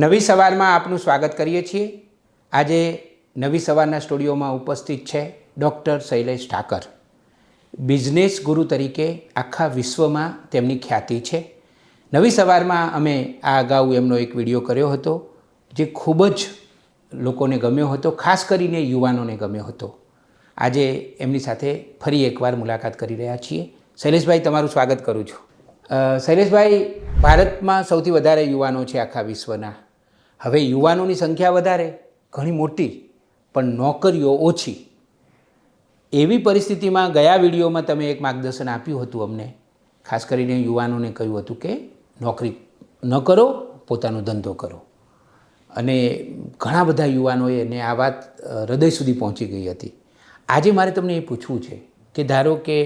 નવી સવારમાં આપનું સ્વાગત કરીએ છીએ. આજે નવી સવારના સ્ટુડિયોમાં ઉપસ્થિત છે ડૉક્ટર શૈલેષ ઠાકર. બિઝનેસ ગુરુ તરીકે આખા વિશ્વમાં તેમની ખ્યાતિ છે. નવી સવારમાં અમે આ અગાઉ એમનો એક વીડિયો કર્યો હતો, જે ખૂબ જ લોકોને ગમ્યો હતો, ખાસ કરીને યુવાનોને ગમ્યો હતો. આજે એમની સાથે ફરી એકવાર મુલાકાત કરી રહ્યા છીએ. શૈલેષભાઈ, તમારું સ્વાગત કરું છું. શૈલેષભાઈ, ભારતમાં સૌથી વધારે યુવાનો છે આખા વિશ્વના. હવે યુવાનોની સંખ્યા વધારે, ઘણી મોટી પણ નોકરીઓ ઓછી. એવી પરિસ્થિતિમાં ગયા વિડીયોમાં તમે એક માર્ગદર્શન આપ્યું હતું અમને. ખાસ કરીને યુવાનોને કહ્યું હતું કે નોકરી ન કરો, પોતાનો ધંધો કરો. અને ઘણા બધા યુવાનોએ ને આ વાત હૃદય સુધી પહોંચી ગઈ હતી. આજે મારે તમને એ પૂછવું છે કે ધારો કે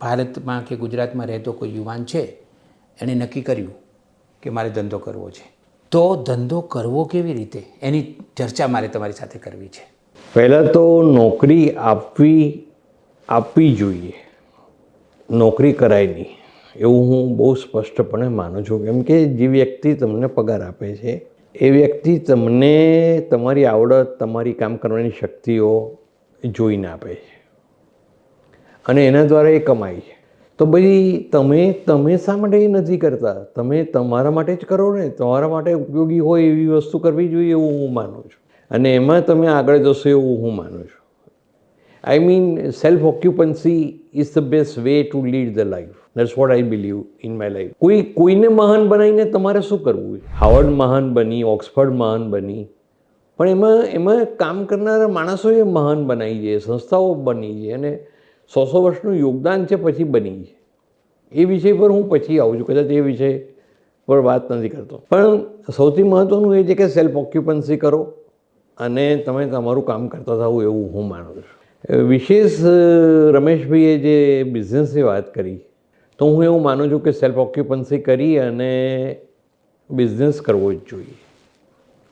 ભારતમાં કે ગુજરાતમાં રહેતો કોઈ યુવાન છે, એણે નક્કી કર્યું કે મારે ધંધો કરવો છે. તો ધંધો કરવો કેવી રીતે? એની ચર્ચા મારે તમારી સાથે કરવી છે. પહેલાં તો નોકરી આપવી આપવી જોઈએ. નોકરી કરાય નહીં. એવું હું બહુ સ્પષ્ટપણે માનું છું. કેમ કે જે વ્યક્તિ તમને પગાર આપે છે, એ વ્યક્તિ તમને તમારી આવડત, તમારી કામ કરવાની શક્તિઓ જોઈને આપે છે. અને એના દ્વારા એ કમાય છે. તો ભાઈ, તમે તમે શા માટે એ નથી કરતા? તમે તમારા માટે જ કરો ને. તમારા માટે ઉપયોગી હોય એવી વસ્તુ કરવી જોઈએ એવું હું માનું છું. અને એમાં તમે આગળ જશો એવું હું માનું છું. I mean self occupancy is the best way to lead the life that's what I believe in my life કોઈ, કોઈને મહાન બનાવીને તમારે શું કરવું હાવર્ડ મહાન બની ઓક્સફર્ડ મહાન બની. પણ એમાં એમાં કામ કરનારા માણસોએ મહાન બનાવી છે, સંસ્થાઓ બની છે. અને સો સો વર્ષનું યોગદાન છે, પછી બની છે. એ વિષય પર હું પછી આવું છું. કદાચ એ વિષય પર વાત નથી કરતો. પણ સૌથી મહત્ત્વનું એ છે કે સેલ્ફ ઓક્યુપન્સી કરો અને તમે તમારું કામ કરતા થાવ એવું હું માનું છું. વિશેષ રમેશભાઈએ જે બિઝનેસની વાત કરી, તો હું એવું માનું છું કે સેલ્ફ ઓક્યુપન્સી કરી અને બિઝનેસ કરવો જ જોઈએ.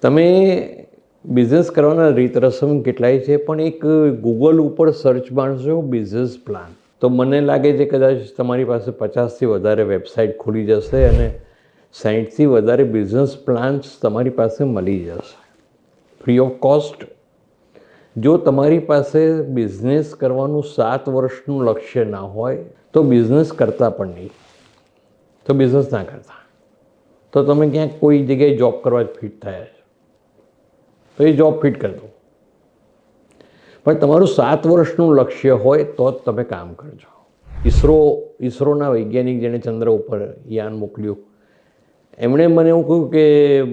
તમે બિઝનેસ કરવાના રીત રસમ કેટલાય છે, પણ એક ગૂગલ ઉપર સર્ચ મારશો બિઝનેસ પ્લાન તો મને લાગે છે કદાચ તમારી પાસે પચાસથી વધારે વેબસાઇટ ખુલી જશે અને સાઠથી વધારે બિઝનેસ પ્લાન્સ તમારી પાસે મળી જશે. ફ્રી ઓફ કોસ્ટ જો તમારી પાસે બિઝનેસ કરવાનું સાત વર્ષનું લક્ષ્ય ના હોય, તો બિઝનેસ કરતા પણ નહીં. તો બિઝનેસ ના કરતા. તો તમે ક્યાંક કોઈ જગ્યાએ જોબ કરવા જ ફિટ થયા તો એ જોબ ફિટ કરી દો. પણ તમારું સાત વર્ષનું લક્ષ્ય હોય તો જ તમે કામ કરજો. ઈસરો, ઈસરોના વૈજ્ઞાનિક જેણે ચંદ્ર ઉપર યાન મોકલ્યું. એમણે મને એવું કહ્યું કે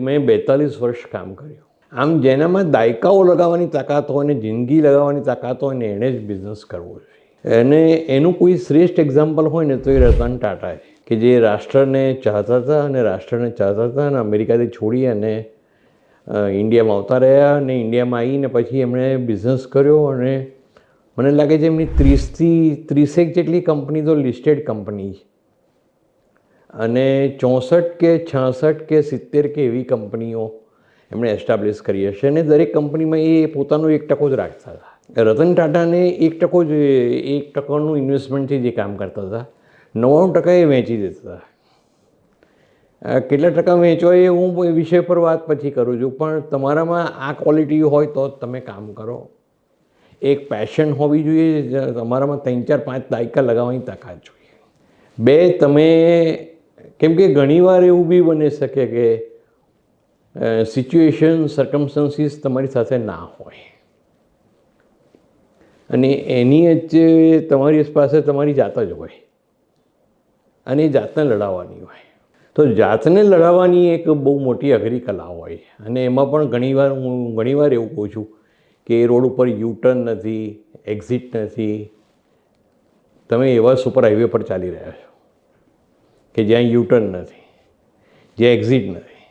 મેં બેતાલીસ વર્ષ કામ કર્યું. આમ જેનામાં દાયકાઓ લગાવવાની તાકાત હોય ને જિંદગી લગાવવાની તાકાત હોય ને એણે જ બિઝનેસ કરવો જોઈએ. અને એનું કોઈ શ્રેષ્ઠ એક્ઝામ્પલ હોય ને તો એ રતન ટાટા છે, કે જે રાષ્ટ્રને ચાહતા હતા અને રાષ્ટ્રને ચાહતા હતા અને અમેરિકાથી છોડી અને ઇન્ડિયામાં આવતા રહ્યા અને ઇન્ડિયામાં આવીને પછી એમણે બિઝનેસ કર્યો અને મને લાગે છે એમની ત્રીસથી, ત્રીસેક જેટલી કંપની તો લિસ્ટેડ કંપની અને ચોસઠ કે છાસઠ કે સિત્તેર કે એવી કંપનીઓ એમણે એસ્ટાબ્લિશ કરી હશે અને દરેક કંપનીમાં એ પોતાનો એક ટકો જ રાખતા હતા. રતન ટાટાને એક ટકો જ, એક ટકાનું ઇન્વેસ્ટમેન્ટથી જે કામ કરતા હતા. નવ્વાણું ટકા એ વેચી દેતા હતા. કેટલા ટકા વેચો એ હું વિષય પર વાત પછી કરું છું. પણ તમારામાં આ ક્વોલિટી હોય તો જ તમે કામ કરો. એક પેશન હોવી જોઈએ તમારામાં ત્રણ, ચાર, પાંચ દાયકા લગાવવાની તાકાત જોઈએ. બે, તમે કેમ કે ઘણીવાર એવું બી બની શકે કે સિચ્યુએશન સર્કમસ્ટન્સીસ તમારી સાથે ના હોય. અને એની વચ્ચે તમારી પાસે તમારી જાત જ હોય. અને જાતને લડાવવાની હોય. તો જાતને લડાવવાની એક બહુ મોટી અઘરી કલા હોય. અને એમાં પણ ઘણીવાર હું ઘણીવાર એવું કહું છું કે એ રોડ ઉપર યુટર્ન નથી, એક્ઝિટ નથી. તમે એવા સુપર હાઈવે પર ચાલી રહ્યા છો કે જ્યાં યુટર્ન નથી, જ્યાં એક્ઝિટ નથી.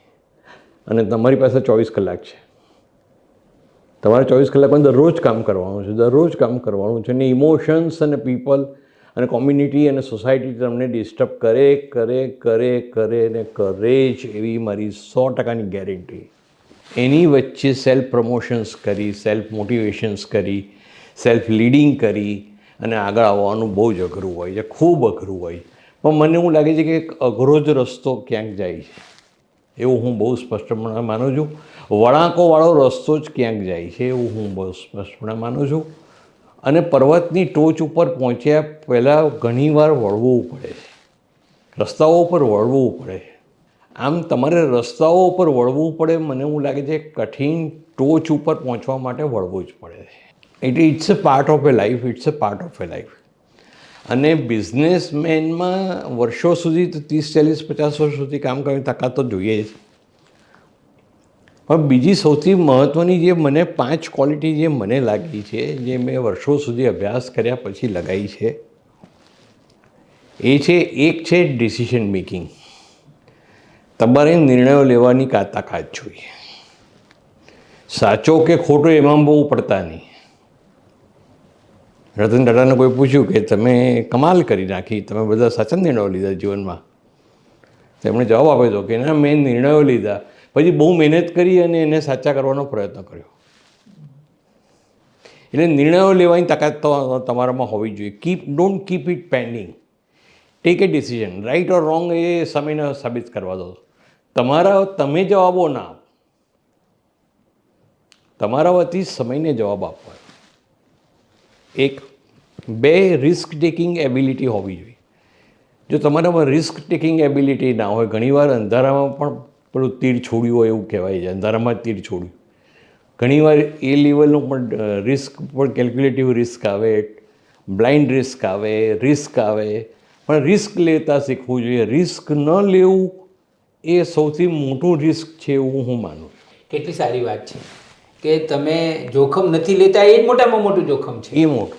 અને તમારી પાસે ચોવીસ કલાક છે. તમારે ચોવીસ કલાકમાં દરરોજ કામ કરવાનું છે, દરરોજ કામ કરવાનું છે. અને ઇમોશન્સ અને પીપલ અને કોમ્યુનિટી અને સોસાયટી તમને ડિસ્ટર્બ કરે કરે કરે કરે ને કરે જ એવી મારી સો ટકાની ગેરંટી એની વચ્ચે સેલ્ફ પ્રમોશન્સ કરી સેલ્ફ મોટિવેશન્સ કરી સેલ્ફ લીડિંગ કરી અને આગળ આવવાનું બહુ જ અઘરું હોય છે, ખૂબ અઘરું હોય. પણ મને એવું લાગે છે કે એક અઘરો જ રસ્તો ક્યાંક જાય છે. એવું હું બહુ સ્પષ્ટપણે માનું છું. વળાંકોવાળો રસ્તો જ ક્યાંક જાય છે, એવું હું બહુ સ્પષ્ટપણે માનું છું. અને પર્વતની ટોચ ઉપર પહોંચ્યા પહેલાં ઘણીવાર વળવું પડે. રસ્તાઓ ઉપર વળવું પડે. આમ તમારે રસ્તાઓ ઉપર વળવું પડે, મને એવું લાગે છે, કઠિન ટોચ ઉપર પહોંચવા માટે વળવું જ પડે. It it's a part of a life it's a part of a life અને બિઝનેસમેનમાં વર્ષો સુધી, તો ત્રીસ, ચાલીસ, પચાસ વર્ષ સુધી કામ કરવાની તાકાત તો જોઈએ જ. પણ બીજી સૌથી મહત્ત્વની જે મને પાંચ ક્વોલિટી જે મને લાગી છે, જે મેં વર્ષો સુધી અભ્યાસ કર્યા પછી લગાવી છે, એ છે એક છે ડિસિશન મેકિંગ તમારે નિર્ણયો લેવાની તાકાત જોઈએ. સાચો કે ખોટો એમાં બહુ પડતા નહીં. રતન ટાટાને કોઈ પૂછ્યું કે તમે કમાલ કરી નાખી, તમે બધા સાચા નિર્ણયો લીધા જીવનમાં? તેમણે જવાબ આપ્યો હતો કે ના, મેં નિર્ણયો લીધા. પછી બહુ મહેનત કરી અને એને સાચા કરવાનો પ્રયત્ન કર્યો. એટલે નિર્ણયો લેવાની તાકાત તમારામાં હોવી જોઈએ. Keep don't keep it pending take a decision right or wrong એ સમયને સાબિત કરવા દો. તમારા, તમે જવાબો ના તમારા વતી સમયને જવાબ આપવા એક, બે રિસ્ક ટેકિંગ એબિલિટી હોવી જોઈએ. જો તમારામાં રિસ્ક ટેકિંગ એબિલિટી ના હોય, ઘણીવાર અંધારામાં પણ પેલું તીર છોડ્યું હોય એવું કહેવાય છે અંધારામાં જ તીર છોડ્યું. ઘણીવાર એ લેવલનું પણ રિસ્ક પણ કેલ્ક્યુલેટિવ રિસ્ક આવે બ્લાઇન્ડ રિસ્ક આવે રિસ્ક આવે. પણ રિસ્ક લેતા શીખવું જોઈએ. રિસ્ક ન લેવું એ સૌથી મોટું રિસ્ક છે એવું હું માનું છું. કેટલી સારી વાત છે કે તમે જોખમ નથી લેતા એ મોટામાં મોટું જોખમ છે. એ મોટું.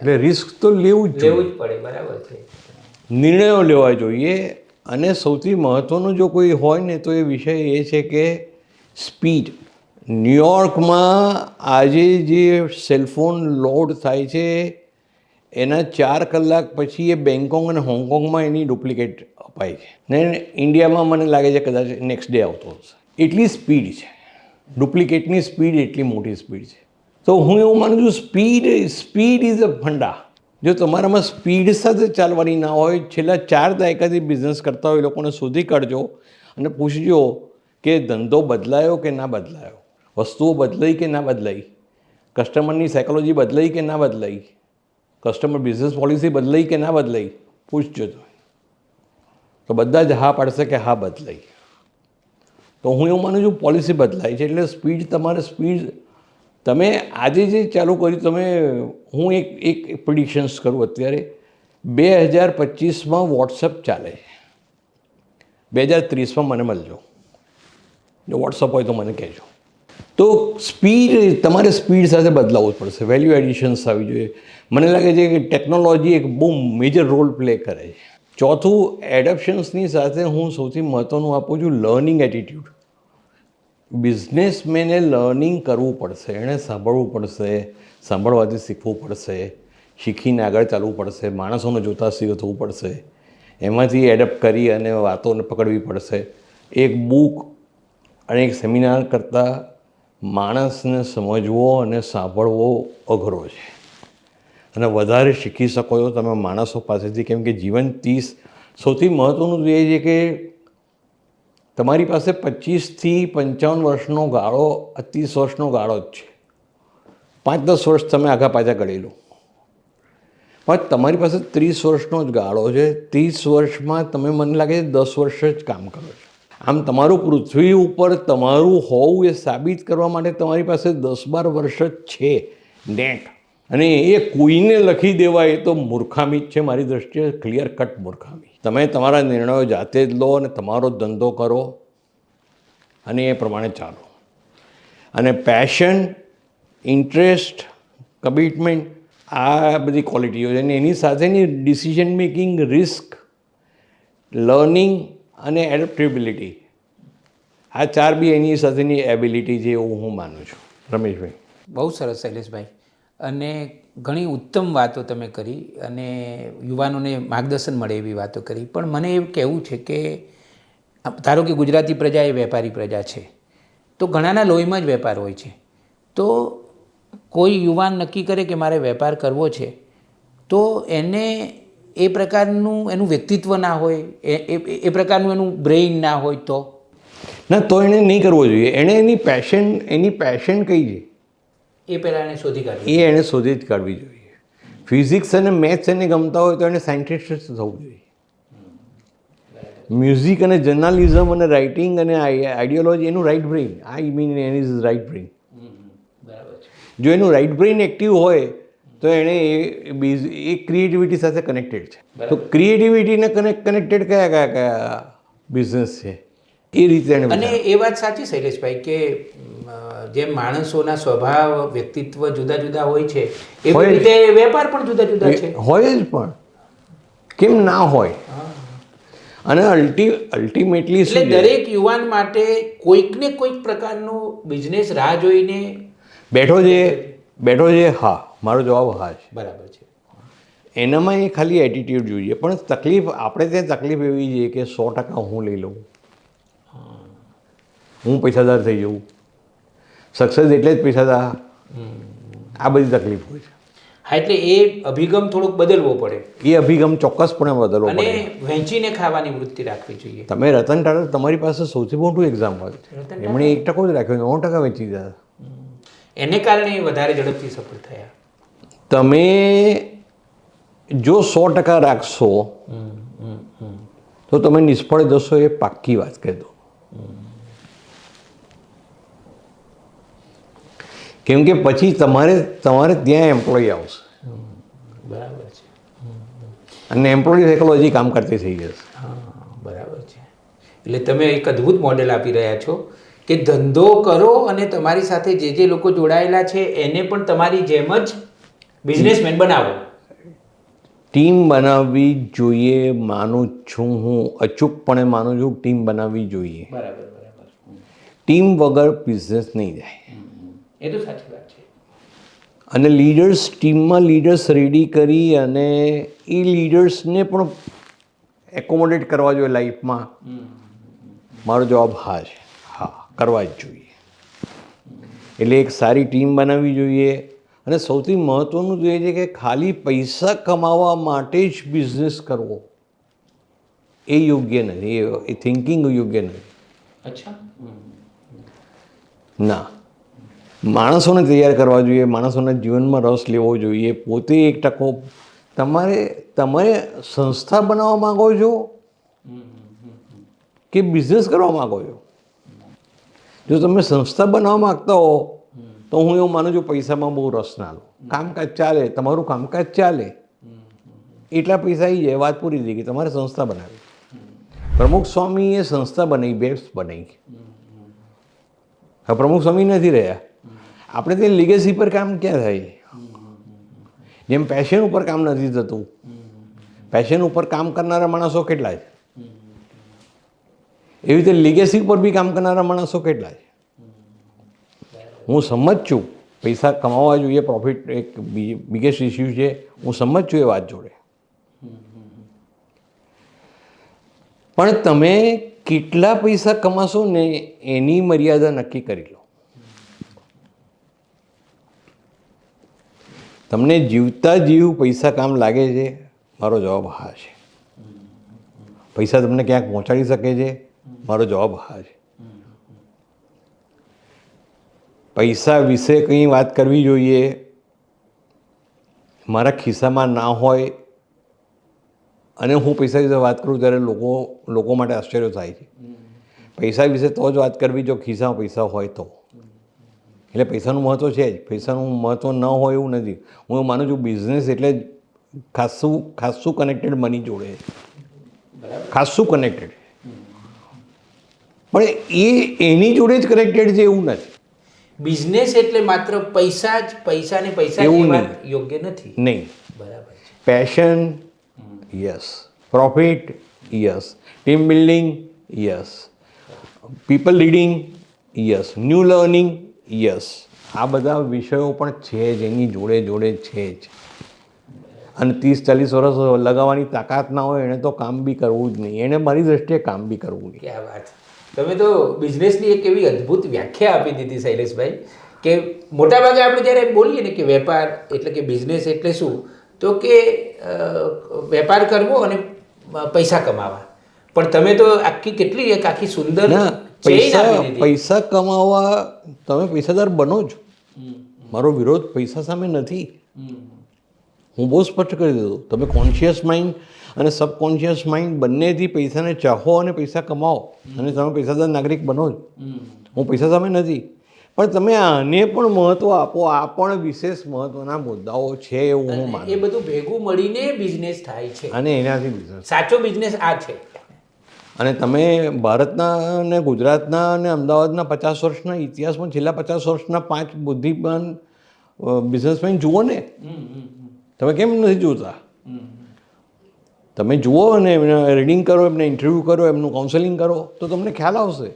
એટલે રિસ્ક તો લેવું જ લેવું જ પડે બરાબર છે. નિર્ણયો લેવા જોઈએ. અને સૌથી મહત્ત્વનું જો કોઈ હોય ને તો એ વિષય એ છે કે સ્પીડ. ન્યુયોર્કમાં આજે જે સેલફોન લોડ થાય છે, એના ચાર કલાક પછી એ બેંગકોંગ અને હોંગકોંગમાં એની ડુપ્લિકેટ અપાય છે. ને ઇન્ડિયામાં મને લાગે છે કદાચ નેક્સ્ટ ડે આવતો હશે. એટલી સ્પીડ છે. ડુપ્લિકેટની સ્પીડ એટલી મોટી સ્પીડ છે. તો હું એવું માનું છું, speed speed is a funda જો તમારામાં સ્પીડ સાથે ચાલવાની ના હોય, છેલ્લા ચાર દાયકાથી બિઝનેસ કરતા હોય એ લોકોને શોધી કાઢજો અને પૂછજો કે ધંધો બદલાયો કે ના બદલાયો? વસ્તુઓ બદલાઈ કે ના બદલાઈ? કસ્ટમરની સાયકોલોજી બદલાઈ કે ના બદલાઈ? કસ્ટમર બિઝનેસ પોલિસી બદલાઈ કે ના બદલાઈ? પૂછજો તમે. તો બધા જ હા પાડશે કે હા બદલાઈ. તો હું એવું માનું છું પોલિસી બદલાય છે એટલે સ્પીડ તમારે સ્પીડ તમે આજે જે ચાલુ કર્યું, તમે, હું એક એક પ્રિડિક્શન્સ કરું અત્યારે. બે હજાર પચીસમાં વોટ્સઅપ ચાલે બે હજાર ત્રીસમાં મને મળજો. જો વોટ્સઅપ હોય તો મને કહેજો. તો સ્પીડ, તમારે સ્પીડ સાથે બદલાવવું પડશે. વેલ્યુ એડિશન્સ આવી જોઈએ. મને લાગે છે કે ટેકનોલોજી એક બહુ મેજર રોલ પ્લે કરે છે. ચોથું એડપ્શન્સની સાથે હું સૌથી મહત્ત્વનું આપું છું લર્નિંગ એટીટ્યૂડ બિઝનેસમેને લર્નિંગ કરવું પડશે, એણે સાંભળવું પડશે, સાંભળવાથી શીખવું પડશે, શીખીને આગળ ચાલવું પડશે, માણસોને જોતા શીખવું પડશે, એમાંથી એડપ્ટ કરી અને વાતોને પકડવી પડશે. એક બુક અને એક સેમિનાર કરતાં માણસને સમજવો અને સાંભળવો અઘરો છે. અને વધારે શીખી શકો છો તમે માણસો પાસેથી, કેમ કે જીવન ત્રીસ સૌથી મહત્ત્વનું એ છે કે તમારી પાસે પચીસથી પંચાવન વર્ષનો ગાળો ત્રીસ વર્ષનો ગાળો જ છે. પાંચ દસ વર્ષ તમે આગા પાછા કરી લો. પણ તમારી પાસે ત્રીસ વર્ષનો જ ગાળો છે. ત્રીસ વર્ષમાં તમે મને લાગે છે દસ વર્ષ જ કામ કરો છો. આમ તમારું પૃથ્વી ઉપર તમારું હોવું એ સાબિત કરવા માટે તમારી પાસે દસ બાર વર્ષ જ છે. નેટ. અને એ કોઈને લખી દેવાય તો મૂર્ખામી જ છે, મારી દૃષ્ટિએ ક્લિયર કટ મૂર્ખામી. તમે તમારા નિર્ણયો જાતે જ લો અને તમારો ધંધો કરો અને એ પ્રમાણે ચાલો. અને પેશન ઇન્ટરેસ્ટ કમિટમેન્ટ આ બધી ક્વોલિટીઓ છે અને એની સાથેની ડિસિઝન મેકિંગ રિસ્ક લર્નિંગ અને એડપ્ટેબિલિટી આ ચાર બી એની સાથેની એબિલિટી છે એવું હું માનું છું. રમેશભાઈ. બહુ સરસ, શૈલેષભાઈ. અને ઘણી ઉત્તમ વાતો તમે કરી અને યુવાનોને માર્ગદર્શન મળે એવી વાતો કરી. પણ મને એવું કહેવું છે કે ધારો કે ગુજરાતી પ્રજા એ વેપારી પ્રજા છે, તો ઘણાના લોહીમાં જ વેપાર હોય છે. તો કોઈ યુવાન નક્કી કરે કે મારે વેપાર કરવો છે, તો એને એ પ્રકારનું એનું વ્યક્તિત્વ ના હોય, એ, એ- પ્રકારનું એનું બ્રેઇન ના હોય તો? ના, તો એણે નહીં કરવો જોઈએ. એણે એની પેશન એની પેશન કઈ છે? એ પહેલાં એને શોધી કાઢવી એ એણે શોધી જ કાઢવી જોઈએ. ફિઝિક્સ અને મેથ્સ એને ગમતા હોય તો એને સાયન્ટિસ્ટ થવું જોઈએ. મ્યુઝિક અને જર્નાલિઝમ અને રાઇટિંગ અને આઈડિયોલોજી એનું right brain I mean an is right brain જો એનું રાઇટ બ્રેઇન એક્ટિવ હોય તો એણે એ બીજ એ ક્રિએટિવિટી સાથે કનેક્ટેડ છે. તો ક્રિએટિવિટીને કનેક્ટ કનેક્ટેડ કયા કયા કયા બિઝનેસ છે? એ રીતે અને એ વાત સાચી શૈલેષભાઈ કે જેમ માણસોના સ્વભાવ વ્યક્તિત્વ જુદા જુદા હોય છે એવી રીતે વેપાર પણ જુદા જુદા છે. હોય જ પણ. કેમ ના હોય? અને અલ્ટી અલ્ટિમેટલી એટલે દરેક યુવાન માટે કોઈક ને કોઈક પ્રકારનો બિઝનેસ રાહ જોઈને બેઠો છે બેઠો છે. હા મારો જવાબ હા છે. બરાબર છે. એનામાં એ ખાલી એટીટ્યૂડ જોઈએ પણ તકલીફ આપણે ત્યાં તકલીફ એવી છે કે સો ટકા હું લઈ લઉં. હું પૈસાદાર થઈ જઉં. સક્સેસ એટલે જ પૈસાદાર આ બધી તકલીફ હોય છે. હા એટલે એ અભિગમ થોડોક બદલવો પડે. એ અભિગમ ચોક્કસપણે બદલવો અને પડે. વહેંચીને ખાવાની વૃત્તિ રાખવી જોઈએ. તમે રતન ટાટા તમારી પાસે સૌથી મોટું એક્ઝામ્પલ છે એમણે એક ટકો જ રાખ્યો નવ ટકા વેચી દીધા. એને કારણે વધારે ઝડપથી સફળ થયા. તમે જો સો ટકા રાખશો તો તમે નિષ્ફળ જશો એ પાક્કી વાત કહી દો કેમ કે પછી તમારે તમારે ત્યાં એમ્પ્લોય આવશે. બરાબર છે. અને એમ્પ્લોય સાયકોલોજી કામ કરતી થઈ જશે. બરાબર છે. એટલે તમે એક અદ્ભુત મોડેલ આપી રહ્યા છો કે ધંધો કરો અને તમારી સાથે જે જે લોકો જોડાયેલા છે એને પણ તમારી જેમ જ બિઝનેસમેન બનાવો. ટીમ બનાવવી જોઈએ માનું છું હું અચૂકપણે માનું છું ટીમ બનાવવી જોઈએ. બરાબર બરાબર. ટીમ વગર બિઝનેસ નહીં જાય. એ તો સાચી વાત છે. અને લીડર્સ ટીમમાં લીડર્સ રેડી કરી અને એ લીડર્સને પણ એકોમોડેટ કરવા જોઈએ લાઈફમાં મારો જવાબ હા છે. હા કરવા જ જોઈએ. એટલે એક સારી ટીમ બનાવવી જોઈએ. અને સૌથી મહત્ત્વનું તો એ છે કે ખાલી પૈસા કમાવા માટે જ બિઝનેસ કરવો. એ યોગ્ય નથી. એ- એ થિંકિંગ યોગ્ય નથી. અચ્છા. ના. માણસોને તૈયાર કરવા જોઈએ, માણસોના જીવનમાં રસ લેવો જોઈએ. પોતે એક ટકો તમારે તમે સંસ્થા બનાવવા માંગો છો કે બિઝનેસ કરવા માંગો છો? જો તમે સંસ્થા બનાવવા માગતા હો, તો હું એવું માનું છું પૈસામાં બહુ રસ ના લો. કામકાજ ચાલે, તમારું કામકાજ ચાલે. એટલા પૈસા આવી જાય, વાત પૂરી થઈ ગઈ, તમારે સંસ્થા બનાવી. પ્રમુખ સ્વામીએ સંસ્થા બનાવી બેસ્ટ બનાવી. હવે પ્રમુખ સ્વામી નથી રહ્યા. આપણે તે લીગેસી પર કામ ક્યાં થાય? જેમ પેશન ઉપર કામ નથી થતું. પેશન ઉપર કામ કરનારા માણસો કેટલા છે? એવી રીતે લીગેસી ઉપર બી કામ કરનારા માણસો કેટલા છે? હું સમજ છું, પૈસા કમાવા જોઈએ પ્રોફિટ એક બિગેસ્ટ ઇસ્યુ છે. હું સમજ છું એ વાત જોડે. પણ તમે કેટલા પૈસા કમાશો ને એની મર્યાદા નક્કી કરી લો. તમને જીવતા જીવ પૈસા કામ લાગે છે? મારો જવાબ હા છે. પૈસા તમને ક્યાંક પહોંચાડી શકે છે? મારો જવાબ હા છે. પૈસા વિશે કંઈ વાત કરવી જોઈએ? મારા ખિસ્સામાં ના હોય અને હું પૈસા વિશે વાત કરું ત્યારે લોકો લોકો માટે આશ્ચર્ય થાય છે. પૈસા વિશે તો જ વાત કરવી, જો ખિસ્સામાં પૈસા હોય તો. એટલે પૈસાનું મહત્ત્વ છે જ. પૈસાનું મહત્ત્વ ન હોય એવું નથી. હું એવું માનું છું બિઝનેસ એટલે જ ખાસું ખાસું કનેક્ટેડ મની જોડે ખાસું કનેક્ટેડ પણ એ એની જોડે જ કનેક્ટેડ છે એવું નથી. બિઝનેસ એટલે માત્ર પૈસા જ પૈસા ને પૈસા એવું યોગ્ય નથી? નહીં. બરાબર passion yes profit yes team building yes people leading yes new learning yes. આ બધા વિષયો પણ છે જ એની જોડે જોડે છે જ. અને ત્રીસ ચાલીસ વર્ષ લગાવવાની તાકાત ના હોય એણે તો કામ બી કરવું જ નહીં. એણે મારી દ્રષ્ટિએ કામ બી કરવું નહીં. ક્યાં વાત. તમે તો બિઝનેસની એક એવી અદ્ભુત વ્યાખ્યા આપી દીધી શૈલેષભાઈ કે મોટાભાગે આપણે જ્યારે બોલીએ ને કે વેપાર એટલે કે બિઝનેસ એટલે શું તો કે વેપાર કરવો અને પૈસા કમાવા. પણ તમે તો આખી કેટલી એક આખી સુંદર પૈસા પૈસા કમાવા તમે પૈસાદાર બનો જ. મારો વિરોધ પૈસા સામે નથી. હું બહુ સ્પષ્ટ કરી દીધું. તમે કોન્શિયસ માઇન્ડ અને સબકોન્શિયસ માઇન્ડ બંનેથી પૈસાને ચાહો અને પૈસા કમાઓ અને તમે પૈસાદાર નાગરિક બનો જ. હું પૈસા સામે નથી. પણ તમે આને પણ મહત્ત્વ આપો. આ પણ વિશેષ મહત્ત્વના મુદ્દાઓ છે એવું હું માનું. એ બધું ભેગું મળીને બિઝનેસ થાય છે. અને એનાથી બિઝનેસ સાચો બિઝનેસ આ છે. અને તમે ભારતના અને ગુજરાતના અને અમદાવાદના પચાસ વર્ષના ઇતિહાસમાં છેલ્લા પચાસ વર્ષના પાંચ બુદ્ધિમાન બિઝનેસમેન જુઓ ને. તમે કેમ નથી જોતા? તમે જુઓ અને એમને રીડિંગ કરો એમને ઇન્ટરવ્યૂ કરો એમનું કાઉન્સેલિંગ કરો તો તમને ખ્યાલ આવશે.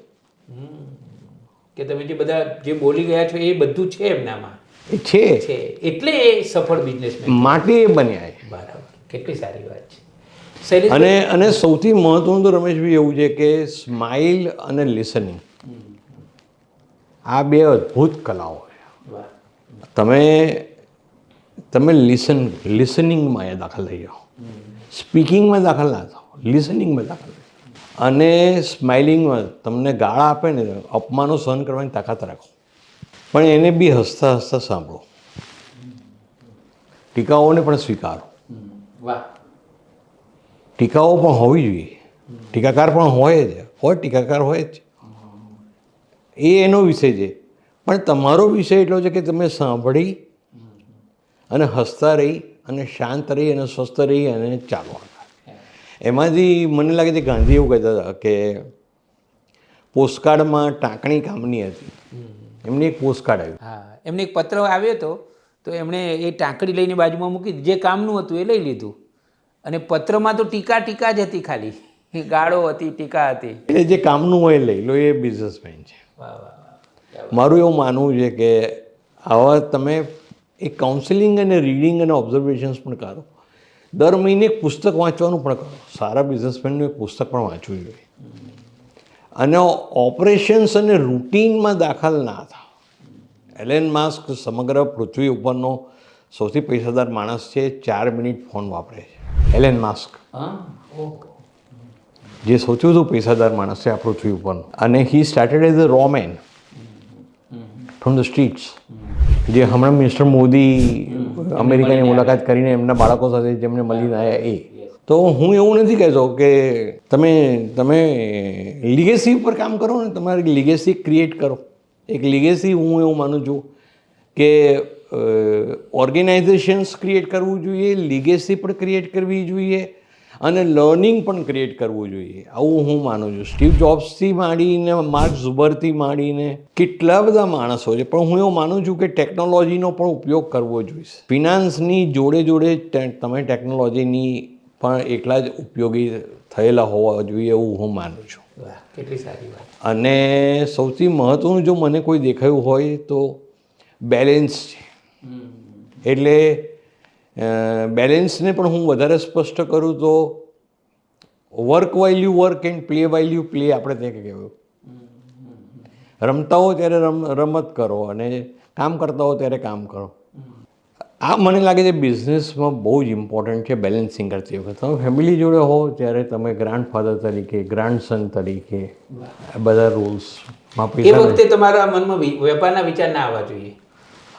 કે તમે જે બધા જે બોલી ગયા છો એ બધું છે એમનામાં એ છે. છે. એટલે એ સફળ બિઝનેસમેન માટે એ બન્યા છે. બરાબર. કેટલી સારી વાત છે. અને અને સૌથી મહત્વનું તો રમેશભાઈ એવું છે કે સ્માઇલ અને લિસનિંગ. આ બે અદ્ભુત કલાઓ છે. તમે તમે લિસન લિસનિંગમાં એ દાખલ થઈ જાઓ. સ્પીકિંગમાં દાખલ ના થાઓ. લિસનિંગમાં દાખલ થઈ અને સ્માઇલિંગમાં તમને ગાળા આપે ને અપમાનો સહન કરવાની તાકાત રાખો. પણ એને બી હસતા હસતા સાંભળો. ટીકાઓને પણ સ્વીકારો. વાહ. ટીકાઓ પણ હોવી જોઈએ. ટીકાકાર પણ હોય જ. હોય ટીકાકાર હોય જ. એ એનો વિષય છે. પણ તમારો વિષય એટલો છે કે તમે સાંભળી અને હસતા રહી અને શાંત રહી અને સ્વસ્થ રહી અને ચાલો એમાંથી મને લાગે છે ગાંધી એવું કહેતા હતા કે પોસ્ટકાર્ડમાં ટાંકણી કામની હતી. એમની એક પોસ્ટકાર્ડ આવ્યું હા, એમને એક પત્ર આવ્યો હતો, તો એમણે એ ટાંકડી લઈને બાજુમાં મૂકી, જે કામનું હતું એ લઈ લીધું. અને પત્રમાં તો ટીકા ટીકા જ હતી ખાલી. એ ગાળો હતી ટીકા હતી. એટલે જે કામનું હોય એ લઈ લો એ બિઝનેસમેન છે. મારું એવું માનવું છે કે આવા તમે એ કાઉન્સિલિંગ અને રીડિંગ અને ઓબ્ઝર્વેશન્સ પણ કરો. દર મહિને એક પુસ્તક વાંચવાનું પણ કરો. સારા બિઝનેસમેનનું એક પુસ્તક પણ વાંચવું જોઈએ. અને ઓપરેશન્સ અને રૂટીનમાં દાખલ ના થાવ. એલેન માસ્ક સમગ્ર પૃથ્વી ઉપરનો સૌથી પૈસાદાર માણસ છે ચાર મિનિટ ફોન વાપરે છે. Elon Musk. જે સૌથી વધુ પૈસાદાર માણસ છે આ પૃથ્વી ઉપર. અને he started as a roamer from the streets જે હમણાં મિસ્ટર મોદી અમેરિકાની મુલાકાત કરીને એમના બાળકો સાથે જેમને મળીને આવ્યા એ. તો હું એવું નથી કહેતો કે તમે તમે લિગેસી ઉપર કામ કરો ને તમારી લિગેસી ક્રિએટ કરો. એક લિગેસી હું એવું માનું છું કે ઓર્ગેનાઇઝેશન્સ ક્રિએટ કરવું જોઈએ લીગેસી પણ ક્રિએટ કરવી જોઈએ અને લર્નિંગ પણ ક્રિએટ કરવું જોઈએ. આવું હું માનું છું. સ્ટીવ જોબ્સથી માંડીને માર્ક ઝુબરથી માંડીને કેટલા બધા માણસો છે. પણ હું એવું માનું છું કે ટેકનોલોજીનો પણ ઉપયોગ કરવો જોઈએ. ફિનાન્સની જોડે જોડે તમે ટેકનોલોજીની પણ એકલા જ ઉપયોગી થયેલા હોવા જોઈએ એવું હું માનું છું. કેટલી સારી વાત. અને સૌથી મહત્ત્વનું જો મને કોઈ દેખાયું હોય તો બેલેન્સ છે. એટલે બેલેન્સને પણ હું વધારે સ્પષ્ટ કરું તો work while you work and play while you play આપણે ત્યાં કહેવાયું. રમતા હો ત્યારે રમ રમત કરો અને કામ કરતા હો ત્યારે કામ કરો. આ મને લાગે છે બિઝનેસમાં બહુ જ ઇમ્પોર્ટન્ટ છે બેલેન્સિંગ કરતી વખતે. તમે ફેમિલી જોડે હો ત્યારે તમે ગ્રાન્ડ ફાધર તરીકે ગ્રાન્ડ સન તરીકે બધા રૂલ્સમાં એ વખતે તમારા મનમાં વેપારના વિચાર ના આવવા જોઈએ.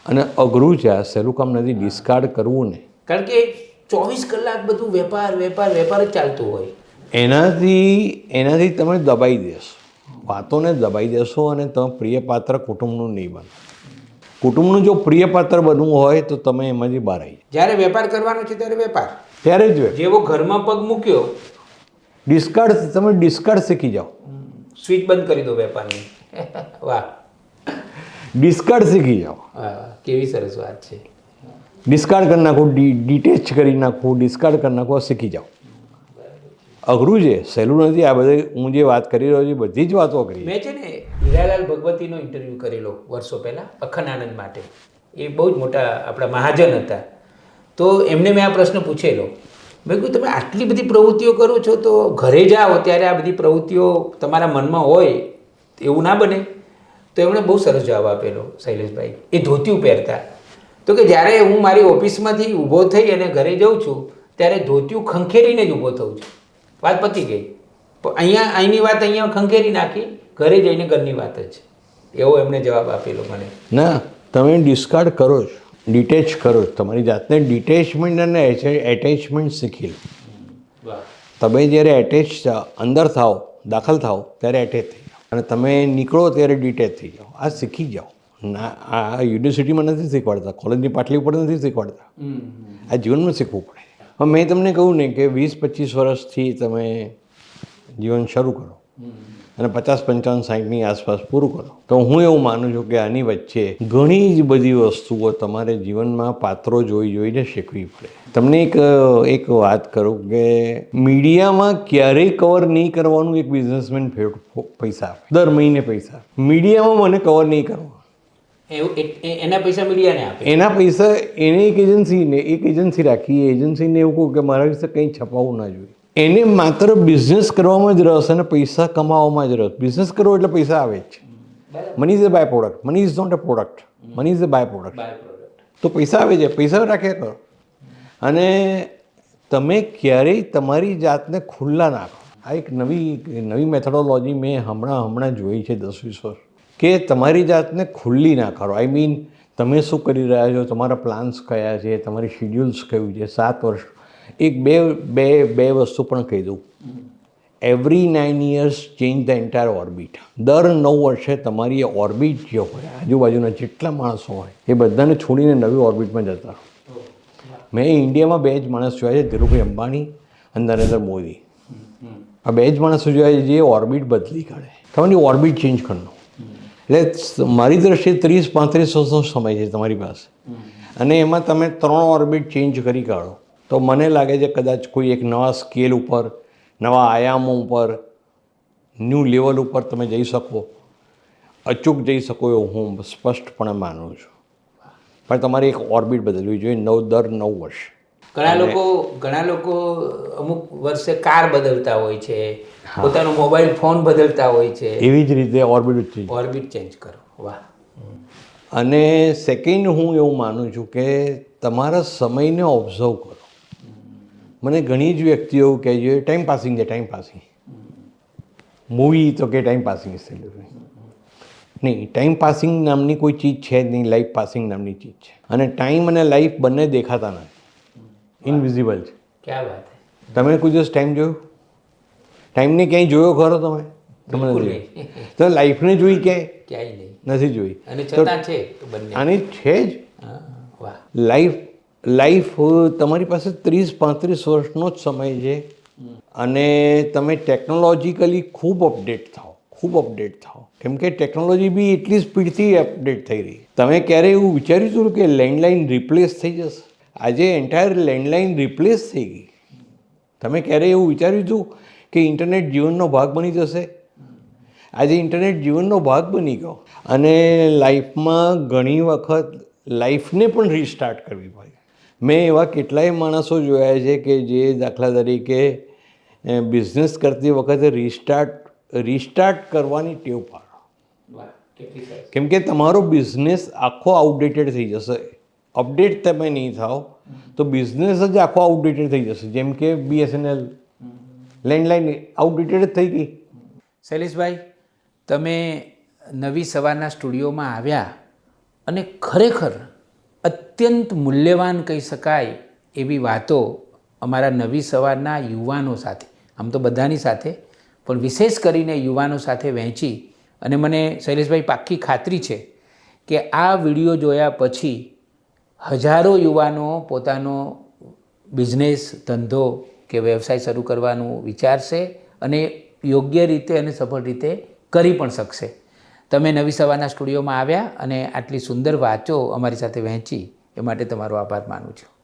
અને અઘરું છે આ સહેલું કામ નથી ડિસ્કાર્ડ કરવું ને કારણ કે ચોવીસ કલાક બધું વેપાર વેપાર વેપાર જ ચાલતું હોય. એનાથી એનાથી તમે દબાઈ દેશો વાતોને દબાઈ દેશો અને તમે પ્રિય પાત્ર કુટુંબનું નહીં બનો. કુટુંબનું જો પ્રિય પાત્ર બનવું હોય તો તમે એમાંથી બહાર આવી જ્યારે વેપાર કરવાનો છે ત્યારે વેપાર. ત્યારે જ જેવો ઘરમાં પગ મૂક્યો. ડિસ્કાર્ડ તમે ડિસ્કાર્ડ શીખી જાઓ. સ્વિચ બંધ કરી દો વેપારની. વાહ. ડિસ્કાર્ડ શીખી જાઓ. કેવી સરસ વાત છે. ડિસ્કાર્ડ કરી નાખો ડિટેચ કરી નાખો ડિસ્કાર્ડ કરી નાખો શીખી જાઓ. અઘરું છે સહેલું નથી આ બધે હું જે વાત કરી રહ્યો છું બધી જ વાતો કરી. મેં છે ને હીરાલાલ ભગવતીનો ઇન્ટરવ્યૂ કરેલો વર્ષો પહેલાં અખંડ આનંદ માટે. એ બહુ જ મોટા આપણા મહાજન હતા. તો એમને મેં આ પ્રશ્ન પૂછેલો. મેં કહ્યું તમે આટલી બધી પ્રવૃત્તિઓ કરો છો તો ઘરે જાઓ ત્યારે આ બધી પ્રવૃત્તિઓ તમારા મનમાં હોય એવું ના બને. તો એમણે બહુ સરસ જવાબ આપેલો શૈલેષભાઈ. એ ધોતિયું પહેરતા. તો કે જ્યારે હું મારી ઓફિસમાંથી ઊભો થઈ અને ઘરે જાઉં છું ત્યારે ધોતિયું ખંખેરીને જ ઊભો થઉં છું. વાત પતી ગઈ. અહીંયા અહીંની વાત અહીંયા ખંખેરી નાખી ઘરે જઈને ઘરની વાત જ. એવો એમણે જવાબ આપેલો મને. ના તમે ડિસ્કાર્ડ કરો છો ડિટેચ કરો છો તમારી જાતને ડિટેચમેન્ટ અને એટેચમેન્ટ શીખી લો. તમે જ્યારે એટેચ અંદર થાઓ દાખલ થાઓ ત્યારે એટેચ થઈ અને તમે નીકળો ત્યારે ડિટેચ થઈ જાઓ. આ શીખી જાઓ. ના આ યુનિવર્સિટીમાં નથી શીખવાડતા. કોલેજની પાટલી ઉપર નથી શીખવાડતા. આ જીવનમાં શીખવું પડે. હવે મેં તમને કહ્યું ને કે વીસ પચીસ વર્ષથી તમે જીવન શરૂ કરો. અને પચાસ પંચાવન સાઈઠની આસપાસ પૂરું કરો. તો હું એવું માનું છું કે આની વચ્ચે ઘણી જ બધી વસ્તુઓ તમારે જીવનમાં પાત્રો જોઈ જોઈને શીખવી પડે. તમને એક એક વાત કરું કે મીડિયામાં ક્યારેય કવર નહીં કરવાનું એક બિઝનેસમેન પૈસા આપે. દર મહિને પૈસા. મીડિયામાં મને કવર નહીં કરવાનું. એ- એના પૈસા મીડિયાને આપે? એના પૈસા એને એક એજન્સીને એક એજન્સી રાખી એજન્સીને એવું કહું કે મારા વિશે કંઈ છપાવવું ના જોઈએ. એને માત્ર બિઝનેસ કરવામાં જ રસ અને પૈસા કમાવામાં જ રસ. બિઝનેસ કરવો એટલે પૈસા આવે જ money is a byproduct money is not a product money is a byproduct તો પૈસા આવે છે. પૈસા રાખ્યા કરો અને તમે ક્યારેય તમારી જાતને ખુલ્લા નાખો. આ એક નવી નવી મેથડોલોજી મેં હમણાં હમણાં જોઈ છે દસ વીસ વર્ષ. કે તમારી જાતને ખુલ્લી ના કરો આઈ મીન તમે શું કરી રહ્યા છો? તમારા પ્લાન્સ કયા છે? તમારી શિડ્યુલ્સ કયું છે? સાત વર્ષ એક બે બે બે વસ્તુ પણ કહી દઉં. Every nine years change the entire orbit દર નવ વર્ષે તમારી ઓર્બિટ જે હોય, આજુબાજુના જેટલા માણસો હોય, એ બધાને છોડીને નવી ઓર્બિટમાં જતા મેં ઇન્ડિયામાં બે જ માણસ જોયા છે, ધીરુભાઈ અંબાણી અને નરેન્દ્ર મોદી. આ બે જ માણસો જોયા છે, જે ઓર્બિટ બદલી કાઢે. તમારી ઓર્બિટ ચેન્જ કરનો. એટલે મારી દ્રષ્ટિએ ત્રીસ પાંત્રીસ વર્ષનો સમય છે તમારી પાસે. અને એમાં તમે ત્રણ ઓર્બિટ ચેન્જ કરી કાઢો. તો મને લાગે છે કદાચ કોઈ એક નવા સ્કેલ ઉપર નવા આયામો ઉપર ન્યૂ લેવલ ઉપર તમે જઈ શકો. અચૂક જઈ શકો એવું હું સ્પષ્ટપણે માનું છું. પણ તમારે એક ઓર્બિટ બદલવી જોઈએ નવ દર નવ વર્ષ. ઘણા લોકો ઘણા લોકો અમુક વર્ષે કાર બદલતા હોય છે પોતાનો મોબાઈલ ફોન બદલતા હોય છે. એવી જ રીતે ઓર્બિટ ચેન્જ ઓર્બિટ ચેન્જ કરો. વાહ. અને સેકન્ડ હું એવું માનું છું કે તમારા સમયને ઓબ્ઝર્વ કરો. મને ઘણી જ વ્યક્તિઓ એવું કહે છે ટાઈમ પાસિંગ છે ટાઈમ પાસિંગ મૂવી તો કે ટાઈમ પાસિંગ છે નહીં ટાઈમ પાસિંગ નામની કોઈ ચીજ છે જ નહીં લાઈફ પાસિંગ નામની ચીજ છે. અને ટાઈમ અને લાઈફ બંને દેખાતા નથી. ઇનવિઝિબલ છે. ક્યાં વાત તમે કોઈ દિવસ ટાઈમ જોયો? ટાઈમને ક્યાંય જોયો ખરો તમે? તમને તો લાઈફને જોઈ ક્યાંય ક્યાંય નહીં. નથી જોઈ. અને છતાં છે આની છે જ. લાઈફ લાઈફ તમારી પાસે ત્રીસ, પાંત્રીસ વર્ષનો જ સમય છે. અને તમે ટેકનોલોજીકલી ખૂબ અપડેટ થાઓ, ખૂબ અપડેટ થાઓ. કેમ કે ટેકનોલોજી બી એટલી સ્પીડથી અપડેટ થઈ રહી. તમે ક્યારે એવું વિચાર્યું હતું કે લેન્ડલાઇન રિપ્લેસ થઈ જશે? આજે એન્ટાયર લેન્ડલાઇન રિપ્લેસ થઈ ગઈ. તમે ક્યારે એવું વિચાર્યું હતું કે ઇન્ટરનેટ જીવનનો ભાગ બની જશે? આજે ઇન્ટરનેટ જીવનનો ભાગ બની ગયો. અને લાઈફમાં ઘણી વખત લાઈફને પણ રીસ્ટાર્ટ કરવી પડે. મેં એવા કેટલાય માણસો જોયા છે કે જે દાખલા તરીકે બિઝનેસ કરતી વખતે રિસ્ટાર્ટ રિસ્ટાર્ટ કરવાની ટેવ પાડો. કેમ કે તમારો બિઝનેસ આખો આઉટડેટેડ થઈ જશે. અપડેટ તમે નહીં થાઓ તો બિઝનેસ જ આખો આઉટડેટેડ થઈ જશે. જેમ કે બીએસએનએલ લેન્ડલાઇન આઉટડેટેડ થઈ ગઈ. શૈલેષભાઈ તમે નવી સવારના સ્ટુડિયોમાં આવ્યા અને ખરેખર અત્યંત મૂલ્યવાન કહી શકાય એવી વાતો અમારા નવી સવારના યુવાનો સાથે, આમ તો બધાની સાથે, પણ વિશેષ કરીને યુવાનો સાથે વહેંચી અને મને શૈલેષભાઈ પાક્કી ખાતરી છે કે આ વીડિયો જોયા પછી હજારો યુવાનો પોતાનો બિઝનેસ, ધંધો કે વ્યવસાય શરૂ કરવાનું વિચારશે અને યોગ્ય રીતે અને સફળ રીતે કરી પણ શકશે. તમે નવી સવારના સ્ટુડિયોમાં આવ્યા અને આટલી સુંદર વાતો અમારી સાથે વહેંચી, એ માટે તમારો આભાર માનું છું.